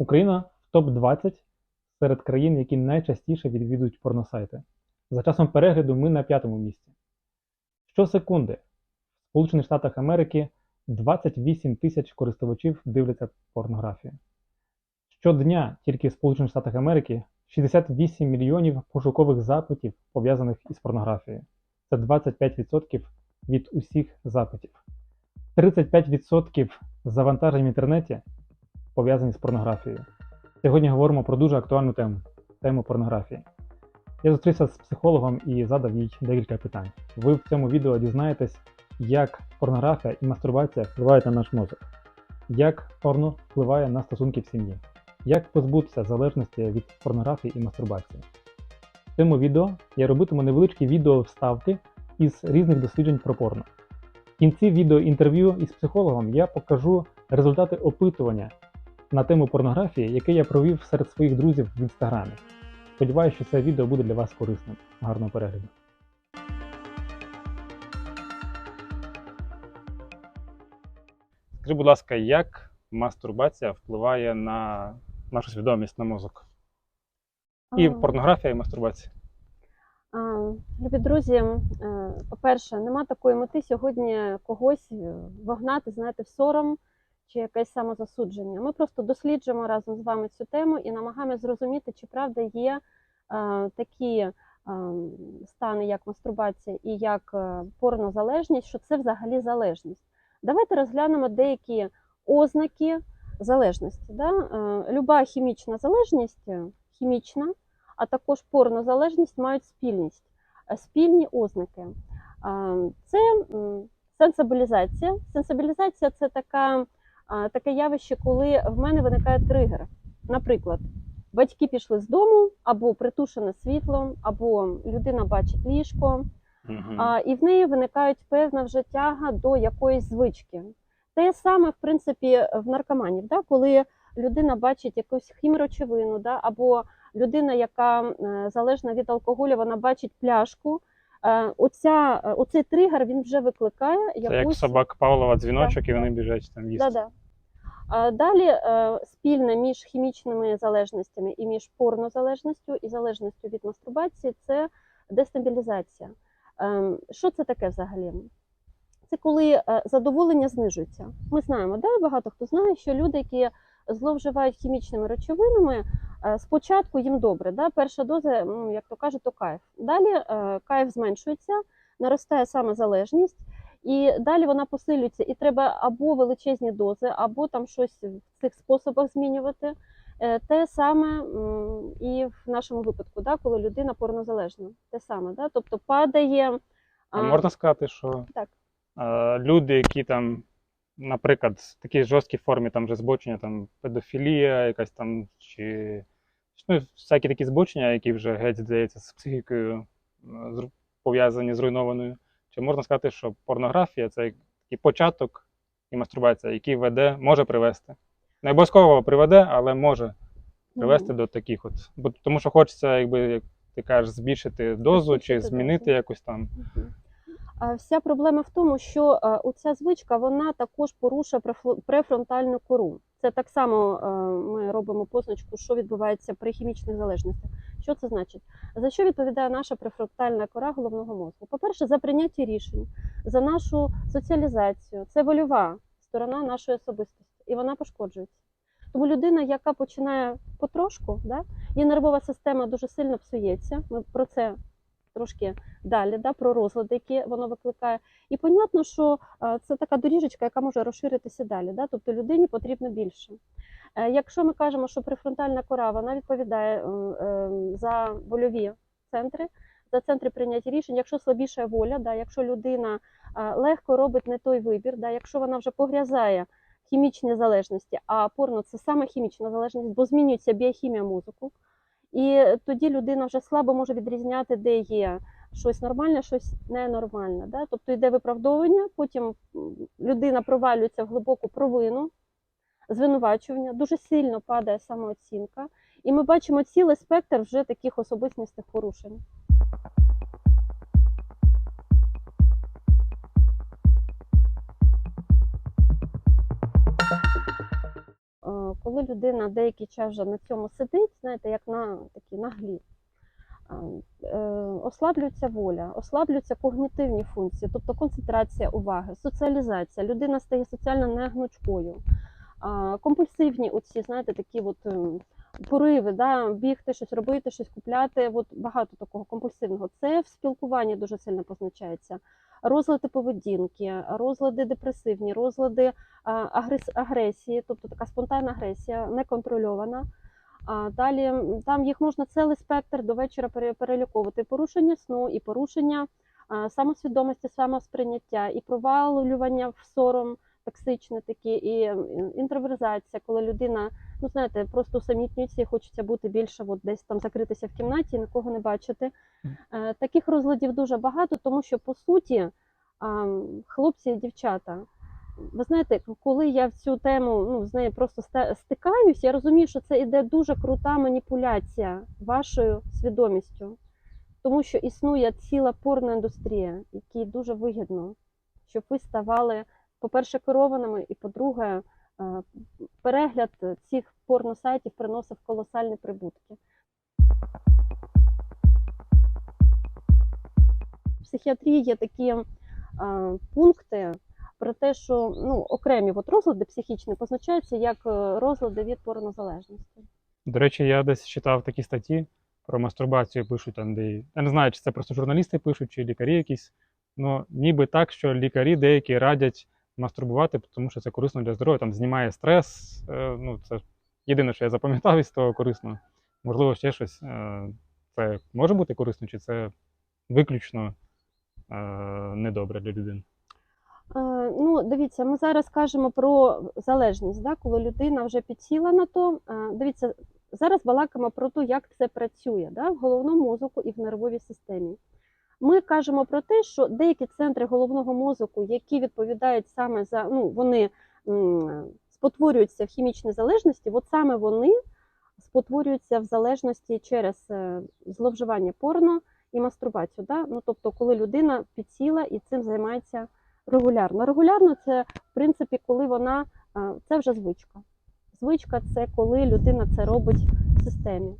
Україна в топ-20 серед країн, які найчастіше відвідують порносайти. За часом перегляду ми на п'ятому місці. Щосекунди в Америки 28 тисяч користувачів дивляться порнографію. Щодня тільки в Сполучених Штатах Америки 68 мільйонів пошукових запитів, пов'язаних із порнографією. Це 25% від усіх запитів. 35% завантажень в інтернеті пов'язані з порнографією. Сьогодні говоримо про дуже актуальну тему тему порнографії. Я зустрівся з психологом і задав їй декілька питань. Ви в цьому відео дізнаєтесь, як порнографія і мастурбація впливають на наш мозок, як порно впливає на стосунки в сім'ї, як позбутися залежності від порнографії і мастурбації. В цьому відео я робитиму невеличкі відео вставки із різних досліджень про порно. В кінці відео інтерв'ю із психологом я покажу результати опитування на тему порнографії, яке я провів серед своїх друзів в інстаграмі. Сподіваюся, що це відео буде для вас корисним. Гарного перегляду. Скажи, будь ласка, як мастурбація впливає на нашу свідомість, на мозок? І А, порнографія, і мастурбація. а, Любі друзі, е, по-перше, нема такої мети сьогодні когось вогнати, знаєте, в сором чи якесь самозасудження. Ми просто досліджуємо разом з вами цю тему і намагаємося зрозуміти, чи правда є е, такі е, стани, як мастурбація і як е, порнозалежність, що це взагалі залежність. Давайте розглянемо деякі ознаки залежності. Да? Люба хімічна залежність, хімічна, а також порнозалежність мають спільність, спільні ознаки. Це сенсибілізація. Сенсибілізація це така, таке явище, коли в мене виникає тригер. Наприклад, батьки пішли з дому, або притушене світло, або людина бачить ліжко, а, і в неї виникають певна вже тяга до якоїсь звички. Те саме, в принципі, в наркоманів, да? коли людина бачить якусь хімрочевину, да? або людина, яка е, залежна від алкоголю, вона бачить пляшку. Е, Оця, е, оцей тригер він вже викликає Це як собак Павлова дзвіночок, і вони біжать там їсти. Да-да. А Далі е, спільне між хімічними залежностями і між порнозалежністю і залежністю від мастурбації це дестабілізація. Ем, Що це таке взагалі? Це коли е, задоволення знижується. Ми знаємо, да? багато хто знає, що люди, які зловживають хімічними речовинами, е, спочатку їм добре. Да? Перша доза, як то кажуть, то кайф. Далі кайф зменшується, наростає саме залежність. І далі вона посилюється, і треба або величезні дози, або там щось в цих способах змінювати. Е, Те саме і в нашому випадку, да, коли людина порнозалежна. Те саме, да? тобто падає. А можна сказати, що Так. е, люди, які там, наприклад, в такій жорсткій формі там вже збочення, там педофілія, якась там, чи ну, всякі такі збочення, які вже геть здається з психікою пов'язані з руйнованою. Чи можна сказати, що порнографія це такий початок і мастурбація, який веде, може привести. Не обов'язково приведе, але може привести до таких от. Бо тому що хочеться, якби як ти кажеш, збільшити дозу чи змінити дозу. якось там. А Вся проблема в тому, що оця звичка вона також порушує префронтальну кору. Це так само ми робимо позначку, що відбувається при хімічних залежностях. Що це значить? За що відповідає наша префронтальна кора головного мозку? По-перше, за прийняття рішень, за нашу соціалізацію. Це вольова сторона нашої особистості, і вона пошкоджується. Тому людина, яка починає потрошку, да, її нервова система дуже сильно псується. Ми про це трошки далі, да, про розлади, які воно викликає. І понятно, що е, це така доріжечка, яка може розширитися далі. Да? Тобто людині потрібно більше. Е, Якщо ми кажемо, що префронтальна кора вона відповідає е, е, за вольові центри, за центри прийняття рішень, якщо слабіша воля, да, якщо людина е, легко робить не той вибір, да, якщо вона вже погрязає в хімічній залежності, а порно це саме хімічна залежність, бо змінюється біохімія мозку. І тоді людина вже слабо може відрізняти, де є щось нормальне, щось ненормальне. Да? Тобто йде виправдовування, потім людина провалюється в глибоку провину, звинувачування, дуже сильно падає самооцінка. І ми бачимо цілий спектр вже таких особистісних порушень. Е, коли людина деякий час вже на цьому сидить, знаєте, як на такі наглі, а, е, ослаблюється воля, ослаблюються когнітивні функції, тобто концентрація уваги, соціалізація, людина стає соціально негнучкою. Компульсивні оці, знаєте, такі от ем, пориви, да, бігти, щось робити, щось купляти. От багато такого компульсивного. Це в спілкуванні дуже сильно позначається. Розлади поведінки, розлади депресивні, розлади агресії, тобто така спонтанна агресія, неконтрольована. А далі там їх можна цілий спектр до вечора пере- переліковувати. Порушення сну, і порушення самосвідомості, самосприйняття, і провалювання в сором токсичне такі, і інтроверзація, коли людина, ну знаєте, просто усамітнюється і хочеться бути більше, от десь там закритися в кімнаті, нікого не бачити. Е, Таких розладів дуже багато, тому що по суті, хлопці і дівчата. Ви знаєте, коли я в цю тему ну, з нею просто стикаюсь, я розумію, що це іде дуже крута маніпуляція вашою свідомістю, тому що існує ціла порна індустрія, якій дуже вигідно, щоб ви ставали, по-перше, керованими, і по-друге, е, перегляд цих порносайтів приносив колосальні прибутки. В психіатрії є такі е, пункти про те, що ну, окремі от розлади психічні позначаються як е, розлади від порнозалежності. До речі, я десь читав такі статті про мастурбацію, пишуть там, де я не знаю, чи це просто журналісти пишуть, чи лікарі якісь. Ну, ніби так, що лікарі деякі радять мастурбувати, тому що це корисно для здоров'я, там знімає стрес. Е, ну, це єдине, що я запам'ятав із того корисно. Можливо, ще щось. Е, це може бути корисно, чи це виключно е, недобре для людини? Ну, дивіться, ми зараз кажемо про залежність, да, коли людина вже підсіла на то. Дивіться, зараз балакаємо про те, як це працює да, в головному мозку і в нервовій системі. Ми кажемо про те, що деякі центри головного мозку, які відповідають саме за ну, вони спотворюються в хімічній залежності, от саме вони спотворюються в залежності через е, зловживання порно і мастурбацію. Да? Ну, тобто, коли людина підсіла і цим займається регулярно. Регулярно це, в принципі, коли вона це вже звичка. Звичка це коли людина це робить в системі.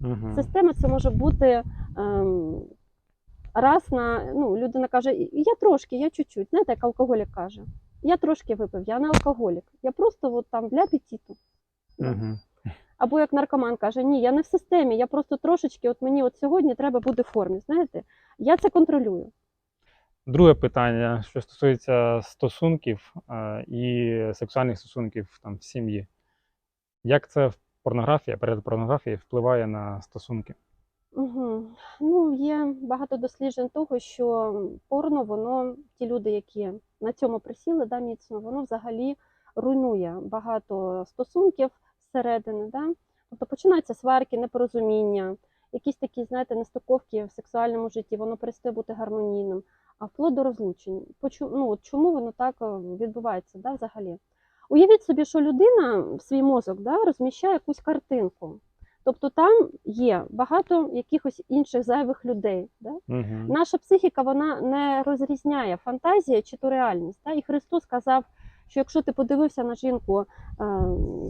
Угу. Система це може бути ем, раз на ну, людина каже: Я трошки, я чуть-чуть. Знаєте, як алкоголік каже. Я трошки випив, я не алкоголік. Я просто от, там для апетиту. Угу. Або як наркоман каже, ні, я не в системі, я просто трошечки, от мені от сьогодні треба бути в формі. Знаєте, я це контролюю. Друге питання, що стосується стосунків і сексуальних стосунків там, в сім'ї. Як це порнографія, перед порнографією впливає на стосунки? Угу. Ну, є багато досліджень того, що порно, воно, ті люди, які на цьому присіли, да, міцно, воно взагалі руйнує багато стосунків зсередини. Да? Тобто починаються сварки, непорозуміння, якісь такі, знаєте, нестиковки в сексуальному житті, воно перестає бути гармонійним, а вплоть до розлучень. Почу, ну, от чому воно так е, відбувається да, взагалі? Уявіть собі, що людина в свій мозок да, розміщає якусь картинку. Тобто там є багато якихось інших зайвих людей. Да? Угу. Наша психіка вона не розрізняє фантазія чи то реальність. Да? І Христос сказав, що якщо ти подивився на жінку е,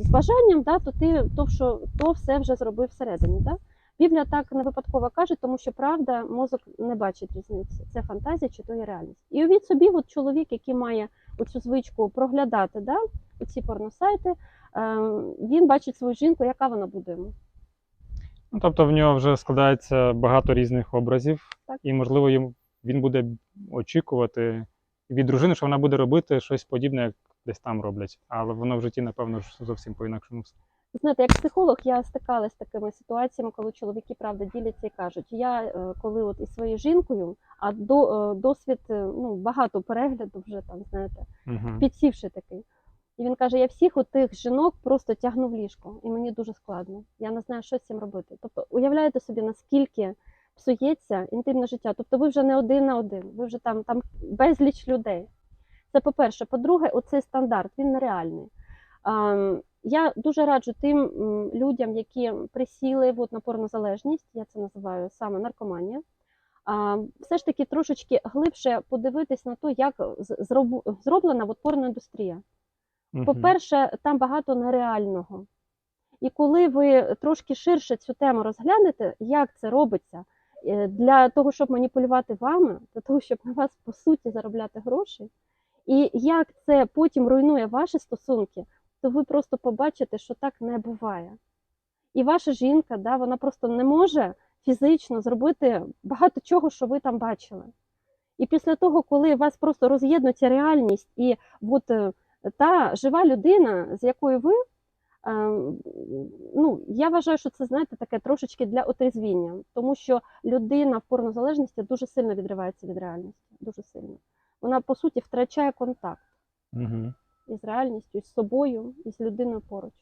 з бажанням, да, то ти то, що, то все вже зробив всередині. Да? Біблія так не випадково каже, тому що правда, мозок не бачить різниці. Це фантазія чи то є реальність. І уявіть собі, от чоловік, який має оцю звичку проглядати да, оці порносайти, е, він бачить свою жінку, яка вона буде йому. Ну, тобто в нього вже складається багато різних образів, Так. і, можливо, йому, він буде очікувати від дружини, що вона буде робити щось подібне, як десь там роблять. Але воно в житті, напевно, ж зовсім по-інакшому. Знаєте, як психолог, я стикалася з такими ситуаціями, коли чоловіки правда діляться і кажуть, я е, коли от із своєю жінкою, а до е, досвід е, ну багато перегляду вже там, знаєте, Угу. підсівши такий. І він каже: я всіх отих жінок просто тягну в ліжко, і мені дуже складно. Я не знаю, що з цим робити. Тобто, уявляєте собі, наскільки псується інтимне життя. Тобто, ви вже не один на один, ви вже там, там безліч людей. Це по-перше. По-друге, оцей стандарт він нереальний. Я дуже раджу тим людям, які присіли от, на порнозалежність, я це називаю саме наркоманія. Все ж таки трошечки глибше подивитись на те, як зроблена от порноіндустрія. По-перше, там багато нереального. І коли ви трошки ширше цю тему розглянете, як це робиться е, для того, щоб маніпулювати вами, для того, щоб на вас по суті заробляти гроші, і як це потім руйнує ваші стосунки, то ви просто побачите, що так не буває. І ваша жінка, да, вона просто не може фізично зробити багато чого, що ви там бачили. І після того, коли вас просто роз'єднується реальність і от е, та жива людина, з якою ви, е, ну, я вважаю, що це, знаєте, таке трошечки для отрезвіння, тому що людина в порнозалежності дуже сильно відривається від реальності, дуже сильно. Вона, по суті, втрачає контакт Угу. із реальністю, із собою, із людиною поруч.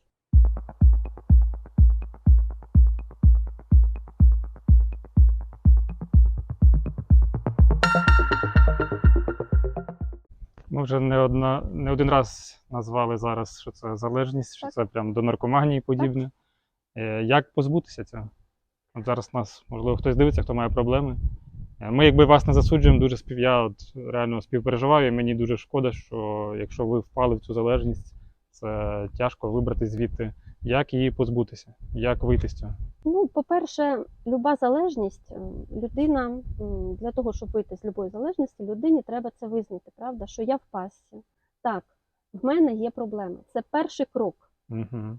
Ми вже не, одна, не один раз назвали зараз, що це залежність, що це прям до наркоманії подібне. Е, Як позбутися цього? От зараз нас, можливо, хтось дивиться, хто має проблеми. Е, Ми, якби вас не засуджуємо, дуже спів... я от реально співпереживаю, і мені дуже шкода, що якщо ви впали в цю залежність, це тяжко вибрати звідти. Як її позбутися? Як вийти з цього? Ну, по-перше, люба залежність, ем, людина для того, щоб вийти з любої залежності, людині треба це визнати, правда, що я в пасі. Так, в мене є проблеми. Це перший крок. Угу.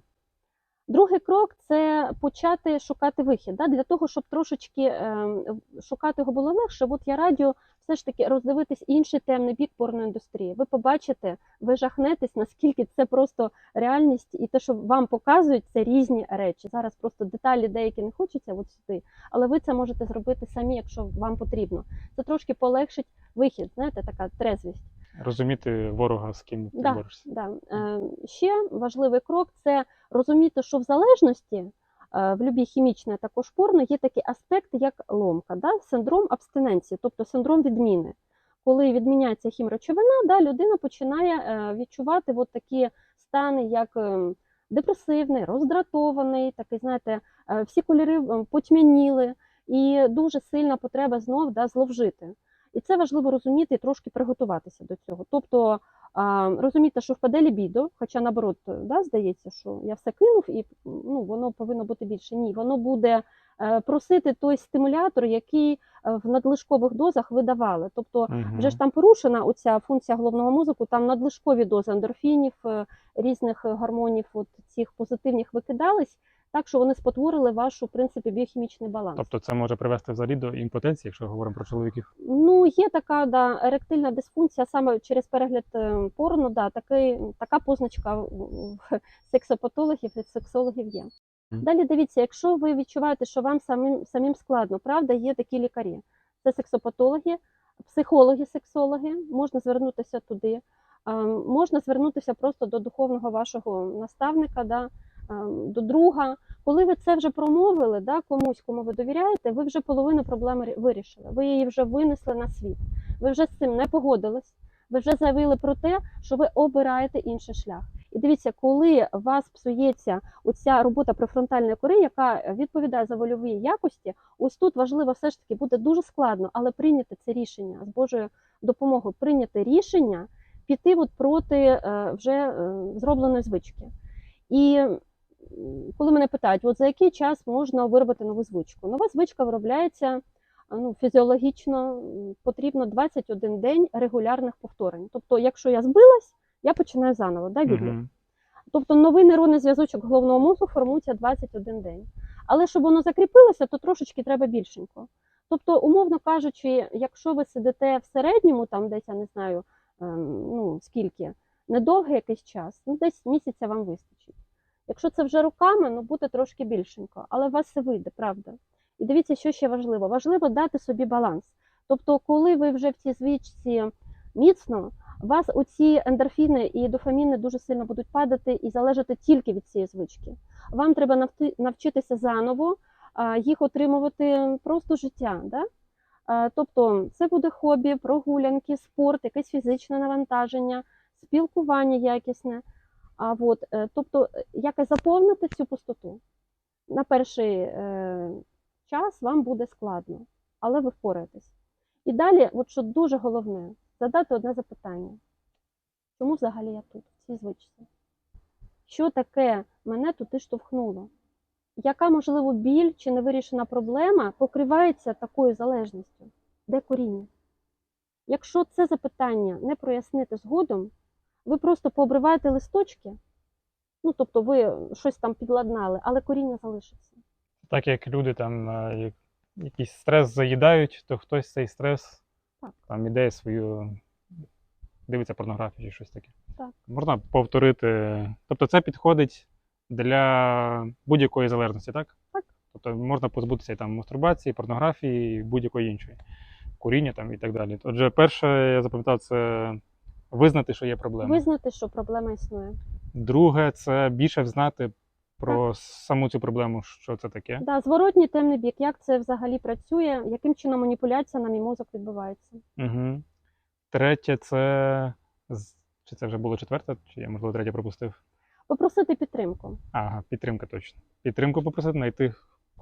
Другий крок це почати шукати вихід. Да? Для того, щоб трошечки ем, шукати його було легше, от я радю все ж таки роздивитись інший темний бік порноіндустрії. Ви побачите, ви жахнетесь, наскільки це просто реальність, і те, що вам показують, це різні речі. Зараз просто деталі деякі не хочеться от сюди, але ви це можете зробити самі, якщо вам потрібно. Це трошки полегшить вихід, знаєте, така трезвість. Розуміти ворога, з ким ти Да. борешся. Да. Е, ще важливий крок це розуміти, що в залежності е, в будь-якій хімічній також порно є такі аспекти, як ломка, да? синдром абстиненції, тобто синдром відміни. Коли відміняється хімречовина, да, людина починає е, відчувати от такі стани, як е, депресивний, роздратований, такий, знаєте, е, всі кольори е, потьмяніли, і дуже сильна потреба знов да, зловжити. І це важливо розуміти і трошки приготуватися до цього. Тобто розуміти, що впаде лібідо, хоча наоборот, да, здається, що я все кинув і ну, воно повинно бути більше. Ні, воно буде е, просити той стимулятор, який е, в надлишкових дозах видавали. Тобто, вже ж там порушена оця функція головного мозку, там надлишкові дози ендорфінів, е, різних гормонів, от цих позитивних викидались, так що вони спотворили вашу в принципі біохімічний баланс. Тобто це може привести взагалі до імпотенції, якщо говоримо про чоловіків. Ну, є така да, еректильна дисфункція саме через перегляд е, порно, да, такий, така позначка в сексопатологів і сексологів є. Далі дивіться, якщо ви відчуваєте, що вам самим, самим складно, правда, є такі лікарі. Це сексопатологи, психологи, сексологи, можна звернутися туди. Е, Можна звернутися просто до духовного вашого наставника, да, до друга. Коли ви це вже промовили, да, комусь, кому ви довіряєте, ви вже половину проблеми вирішили. Ви її вже винесли на світ. Ви вже з цим не погодились. Ви вже заявили про те, що ви обираєте інший шлях. І дивіться, коли у вас псується оця робота префронтальної кори, яка відповідає за вольові якості, ось тут важливо все ж таки буде дуже складно, але прийняти це рішення з Божою допомогою, прийняти рішення піти от проти е, вже е, зробленої звички. І коли мене питають, от за який час можна виробити нову звичку? Нова звичка виробляється ну, фізіологічно, потрібно 21 день регулярних повторень. Тобто, якщо я збилась, я починаю заново, да, відлік? Мгм. Тобто новий нейронний зв'язочок головного мозку формується 21 день. Але щоб воно закріпилося, то трошечки треба більшенько. Тобто, умовно кажучи, якщо ви сидите в середньому, там десь я не знаю, ем, ну скільки, недовгий якийсь час, ну десь місяця вам вистачить. Якщо це вже руками, ну буде трошки більшенько, але у вас все вийде, правда. І дивіться, що ще важливо. Важливо дати собі баланс. Тобто, коли ви вже в цій звичці міцно, вас оці ендорфіни і дофаміни дуже сильно будуть падати і залежати тільки від цієї звички. Вам треба навчитися заново їх отримувати просто життя. Да? Тобто це буде хобі, прогулянки, спорт, якесь фізичне навантаження, спілкування якісне. А от, е, тобто, е, якось заповнити цю пустоту. На перший е, час вам буде складно, але ви впораєтесь. І далі, от що дуже головне, задати одне запитання: чому взагалі я тут, в цій звичці? що таке мене туди штовхнуло. Яка, можливо, біль чи невирішена проблема покривається такою залежністю? Де коріння? Якщо це запитання не прояснити згодом, ви просто пообриваєте листочки, ну тобто ви щось там підладнали, але коріння залишиться. Так як люди там е, як- якийсь стрес заїдають, то хтось цей стрес Так. там ідеє свою, дивиться порнографію чи щось таке. Так. Можна повторити. Тобто це підходить для будь-якої залежності, так? Так. Тобто можна позбутися і там мастурбації, порнографії, і будь-якої іншої, куріння там і так далі. Отже, перше, я запам'ятав, це визнати, що є проблема. Визнати, що проблема існує. Друге, це більше знати про саму цю проблему, що це таке. Да, зворотній темний бік, як це взагалі працює, яким чином маніпуляція на мій мозок відбувається. Угу. Третє, це. Чи це вже було четверте, чи я, можливо, третє пропустив? Попросити підтримку. Ага, підтримка точно. Підтримку попросити, знайти,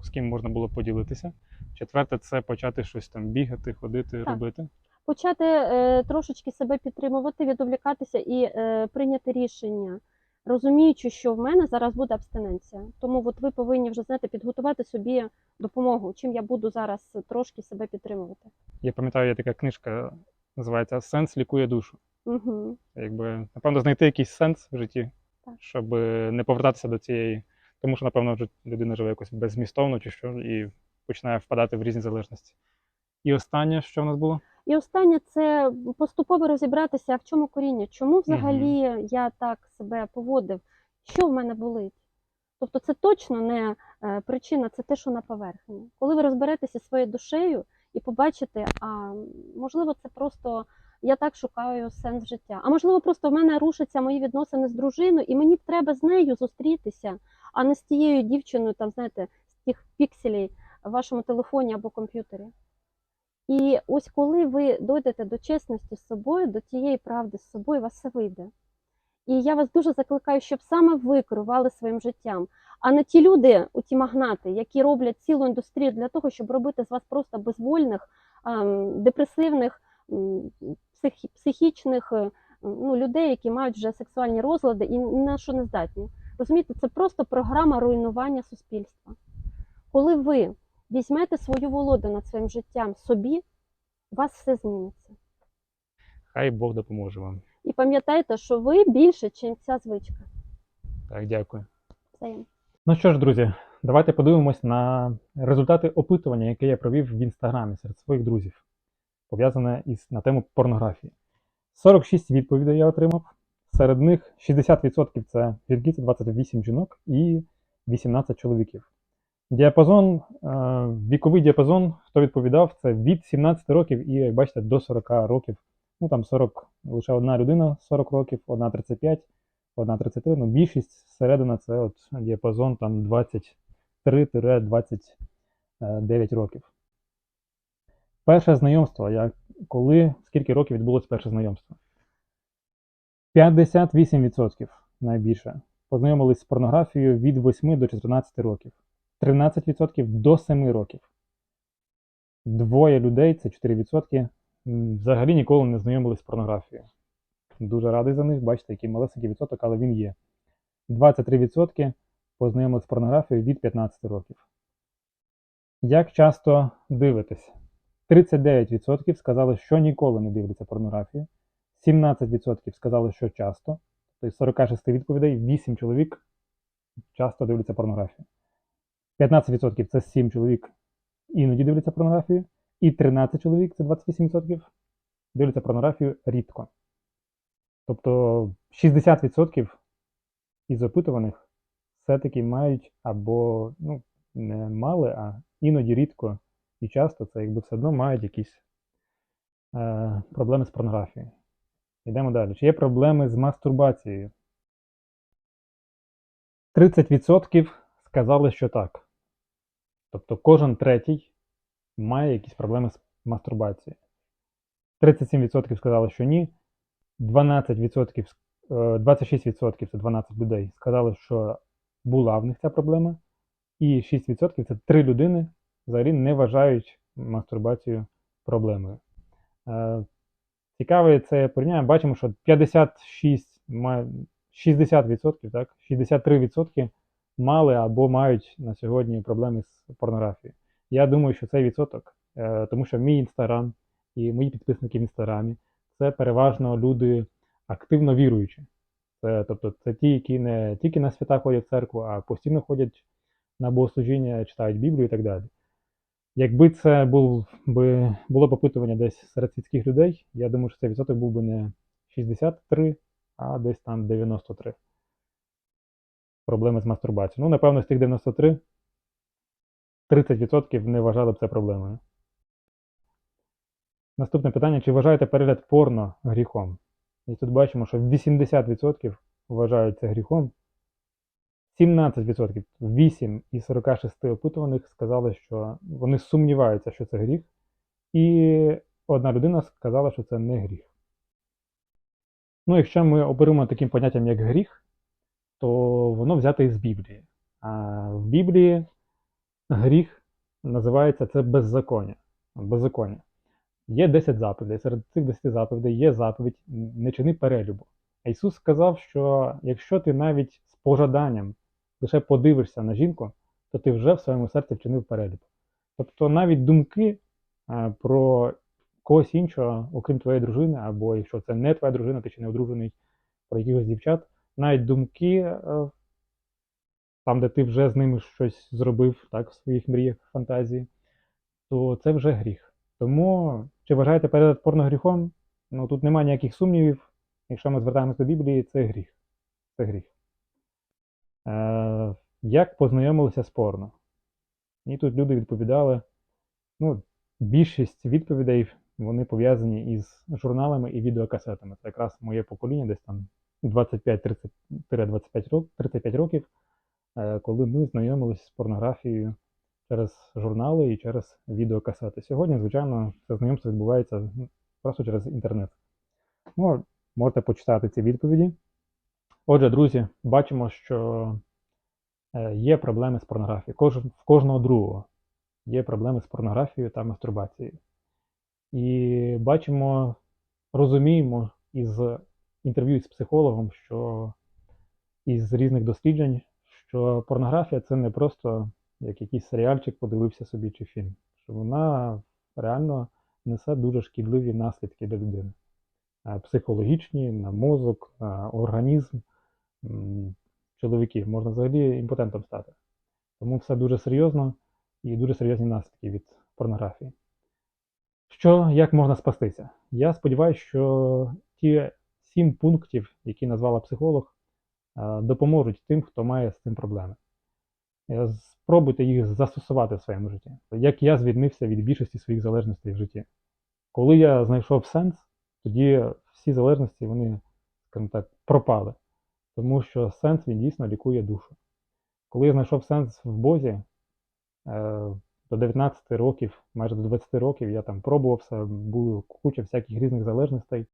з ким можна було поділитися. Четверте, це почати щось там бігати, ходити, Так. робити. Почати е, трошечки себе підтримувати, відволікатися і е, прийняти рішення, розуміючи, що в мене зараз буде абстиненція. Тому от ви повинні вже знаєте, підготувати собі допомогу, чим я буду зараз трошки себе підтримувати. Я пам'ятаю, є така книжка, називається Сенс лікує душу. Угу. Якби, напевно, знайти якийсь сенс в житті, Так. щоб не повертатися до цієї. Тому що, напевно, вже людина живе якось беззмістовно чи що, і починає впадати в різні залежності. І останнє, що в нас було? І останнє це поступово розібратися, а в чому коріння, чому взагалі я так себе поводив, що в мене болить. Тобто це точно не е, причина, це те, що на поверхні. Коли ви розберетеся своєю душею і побачите, а можливо, це просто я так шукаю сенс життя. А можливо, просто в мене рушаться мої відносини з дружиною, і мені треба з нею зустрітися, а не з тією дівчиною, там, знаєте, з тих пікселей в вашому телефоні або комп'ютері. І ось коли ви дойдете до чесності з собою, до тієї правди з собою, вас все вийде. І я вас дуже закликаю, щоб саме ви керували своїм життям, а не ті люди, у ті магнати, які роблять цілу індустрію для того, щоб робити з вас просто безвольних, ем, депресивних, психічних е, ну, людей, які мають вже сексуальні розлади і на що не здатні. Розумієте, це просто програма руйнування суспільства. Коли ви візьмете свою володу над своїм життям собі, у вас все зміниться. Хай Бог допоможе вам. І пам'ятайте, що ви більше, ніж ця звичка. Так, дякую. Взаємно. Ну що ж, друзі, давайте подивимось на результати опитування, яке я провів в інстаграмі серед своїх друзів, пов'язане із на тему порнографії. 46 відповідей я отримав. Серед них 60% це жінки, це 28 жінок і 18 чоловіків. Діапазон, е, віковий діапазон, хто відповідав, це від 17 років і, як бачите, до 40 років. Ну там 40, лише одна людина 40 років, одна 35, одна 33, ну більшість середина це от діапазон там 23-29 років. Перше знайомство, як, коли, скільки років відбулося перше знайомство? 58% найбільше. Познайомились з порнографією від 8 до 14 років. 13% до 7 років. Двоє людей, це 4%, взагалі ніколи не знайомились з порнографією. Дуже радий за них, бачите, який малесенький відсоток, але він є. 23% познайомились з порнографією від 15 років. Як часто дивитесь? 39% сказали, що ніколи не дивляться порнографію. 17% сказали, що часто. Тобто з 46 відповідей 8 чоловік часто дивляться порнографію. 15% це 7 чоловік іноді дивляться порнографію. І 13 чоловік, це 28%, дивляться порнографію рідко. Тобто 60% із опитуваних все-таки мають або ну, не мали, а іноді рідко і часто це якби все одно мають якісь е, проблеми з порнографією. Йдемо далі. Чи є проблеми з мастурбацією? 30% сказали, що так. Тобто кожен третій має якісь проблеми з мастурбацією. 37% сказали, що ні. 12%, е, 26% це 12 людей сказали, що була в них ця проблема. І 6% це 3 людини взагалі не вважають мастурбацію проблемою. Е, Цікаве це порівняння. Бачимо, що 56, ма- 60%, так, 63% мали або мають на сьогодні проблеми з порнографією. Я думаю, що цей відсоток, е, тому що мій інстаграм і мої підписники в інстаграмі це переважно люди активно віруючі. Це, тобто, це ті, які не тільки на свята ходять в церкву, а постійно ходять на богослужіння, читають Біблію і так далі. Якби це був би, було б опитування десь серед світських людей, я думаю, що цей відсоток був би не 63, а десь там 93. Проблеми з мастурбацією. Ну, напевно, з тих 93, 30% не вважали б це проблемою. Наступне питання: чи вважаєте перегляд порно гріхом? І тут бачимо, що 80% вважають це гріхом. 17%, 8 із 46 опитуваних сказали, що вони сумніваються, що це гріх. І одна людина сказала, що це не гріх. Ну, якщо ми оперуємо таким поняттям, як гріх, то воно взяте із Біблії. А в Біблії гріх називається це беззаконня. беззаконня. Є 10 заповідей. Серед цих 10 заповідей є заповідь не чини перелюбу. А Ісус сказав, що якщо ти навіть з пожаданням лише подивишся на жінку, то ти вже в своєму серці вчинив перелюб. Тобто навіть думки е, про когось іншого, окрім твоєї дружини, або якщо це не твоя дружина, ти ще не одружений про якихось дівчат, навіть думки, е, там, де ти вже з ними щось зробив так, в своїх мріях, фантазії, то це вже гріх. Тому, чи вважаєте перегляд порно гріхом? Ну тут немає ніяких сумнівів. Якщо ми звертаємося до Біблії, це гріх. Це гріх. Е, як познайомилися з порно? І тут люди відповідали. Ну, більшість відповідей вони пов'язані із журналами і відеокасетами. Це якраз моє покоління, десь там 25-35 років, 35 років, е, коли ми знайомилися з порнографією через журнали і через відеокасети. Сьогодні, звичайно, це знайомство відбувається просто через інтернет. Ну, можете почитати ці відповіді. Отже, друзі, бачимо, що е, є проблеми з порнографією. Кож, в кожного другого є проблеми з порнографією та мастурбацією. І бачимо, розуміємо із інтерв'ю з психологом, що із різних досліджень, що порнографія це не просто як якийсь серіальчик подивився собі чи фільм, що вона реально несе дуже шкідливі наслідки для людини. Психологічні, на мозок, на організм чоловіків. Можна взагалі імпотентом стати. Тому все дуже серйозно і дуже серйозні наслідки від порнографії. Що, як можна спастися? Я сподіваюся, що ті сім пунктів, які назвала психолог, е, допоможуть тим, хто має з цим проблеми. Е, Спробуйте їх застосувати в своєму житті. Як я звільнився від більшості своїх залежностей в житті. Коли я знайшов сенс, тоді всі залежності вони, скажімо так, пропали. Тому що сенс він дійсно лікує душу. Коли я знайшов сенс в Бозі, е, до 19 років, майже до 20 років, я там пробувався, було куча всяких різних залежностей.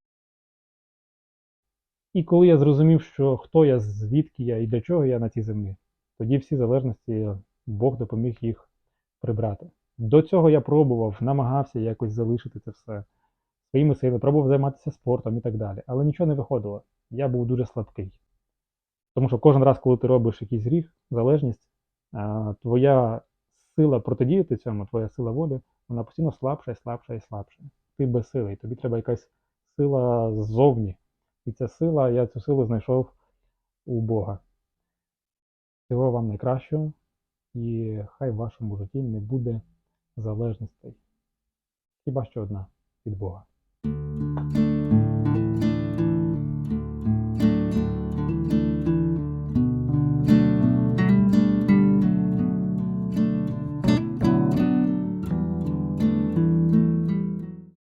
І коли я зрозумів, що хто я, звідки я і для чого я на цій землі, тоді всі залежності Бог допоміг їх прибрати. До цього я пробував, намагався якось залишити це все своїми силами, пробував займатися спортом і так далі. Але нічого не виходило. Я був дуже слабкий. Тому що кожен раз, коли ти робиш якийсь гріх, залежність, твоя сила протидіяти цьому, твоя сила волі, вона постійно слабша і слабша і слабша. Ти безсилий, і тобі треба якась сила ззовні. І ця сила, я цю силу знайшов у Бога. Всього вам найкращого, і хай в вашому житті не буде залежностей. Хіба що одна від Бога.